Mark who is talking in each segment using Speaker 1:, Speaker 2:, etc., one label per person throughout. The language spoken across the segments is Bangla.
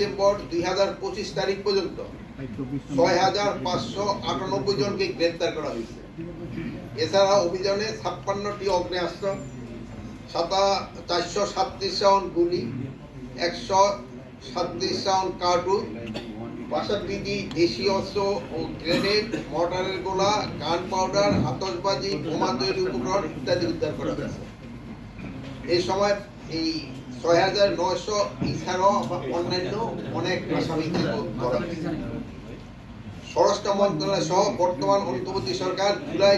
Speaker 1: ডিসেম্বর দুই হাজার পঁচিশ তারিখ পর্যন্ত ছয় হাজার পাঁচশো আটানব্বই জনকে গ্রেপ্তার করা হয়েছে। এছাড়া অভিযানে ছাপ্পান্নটি অগ্নেয়াস্ত্র সাতা চারশো সাতত্রিশ রাউন্ড গুলি, একশো সাতত্রিশ রাউন্ড কার্টুন, বাষট্টিটি দেশি অস্ত্র ও গ্রেনেড, মর্টারের গোলা, গান পাউডার আতসবাজি বোমা তৈরি উপকরণ ইত্যাদি উদ্ধার করা হয়েছে। এই সময় এই ছয় হাজার নয়শো অনেক বর্তমান সরকার জুলাই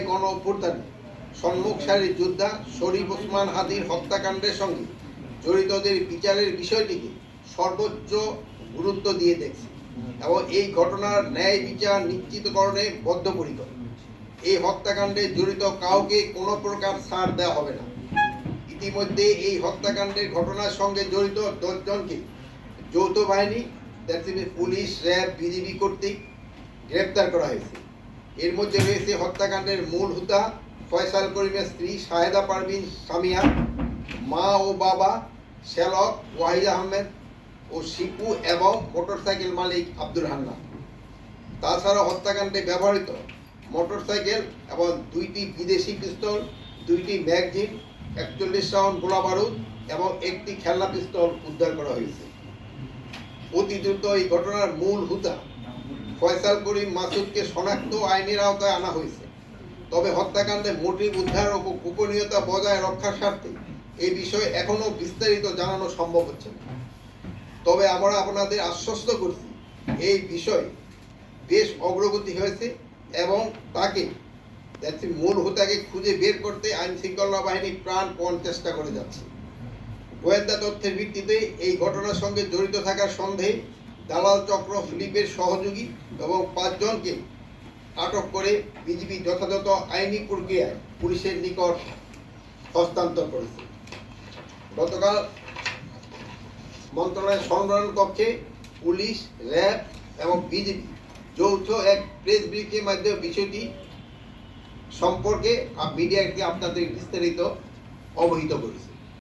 Speaker 1: যোদ্ধা শরীফ হত্যাকাণ্ডের সঙ্গে জড়িতদের বিচারের বিষয়টিকে সর্বোচ্চ গুরুত্ব দিয়ে দেখছে এবং এই ঘটনার ন্যায় বিচার নিশ্চিতকরণে বদ্ধপরিকর। এই হত্যাকাণ্ডে জড়িত কাউকে কোনো প্রকার ছাড় দেওয়া হবে না। ইতিমধ্যে এই হত্যাকাণ্ডের ঘটনার সঙ্গে জড়িত দশজনকে যৌথ বাহিনী পুলিশ, র্যাব, বিজিবি কর্তৃক গ্রেপ্তার করা হয়েছে। এর মধ্যে রয়েছে হত্যাকাণ্ডের মূল হুতা, ফয়সাল করিমের স্ত্রী শাহেদা পারভিন সামিয়া, মা ও বাবা শ্যালক ওয়াহিদ আহমেদ ও শিপু এবং মোটরসাইকেল মালিক আব্দুর হান্নান। তাছাড়া হত্যাকাণ্ডে ব্যবহৃত মোটরসাইকেল এবং দুইটি বিদেশি পিস্তল, দুইটি ম্যাগজিন একচল্লিশ রাউন্ড গোলা বারুদ এবং একটি খেলনা পিস্তল উদ্ধার করা হয়েছে। অতি দ্রুত এই ঘটনার মূল হুতা ফয়সাল করিম মাসুদকে শনাক্ত আইনের আওতায় আনা হয়েছে। তবে হত্যাকাণ্ডে মোটিভ উদ্ধার ও গোপনীয়তা বজায় রক্ষার স্বার্থে এই বিষয়ে এখনও বিস্তারিত জানানো সম্ভব হচ্ছে না। তবে আমরা আপনাদের আশ্বস্ত করছি, এই বিষয়ে বেশ অগ্রগতি হয়েছে এবং তাকে মূল হোতাকে খুঁজে বের করতে আইন শৃঙ্খলা বাহিনী প্রাণপণ চেষ্টা করে যাচ্ছে। গোয়েন্দা তথ্যের ভিত্তিতে এই ঘটনার সঙ্গে জড়িত থাকার সন্দেহে দালাল চক্র ফিলিপের সহযোগী এবং পাঁচজনকে আটক করে বিজিবি যথাযথ আইনি প্রক্রিয়ায় পুলিশের নিকট হস্তান্তর করেছে। গতকাল মন্ত্রণালয়ের সংরক্ষণ কক্ষে পুলিশ, র্যাব এবং বিজেপি যৌথ এক প্রেস ব্রিফের মাধ্যমে বিষয়টি সম্পর্কে মিডিয়াকে আপনাদের বিস্তারিত অবহিত করেছে।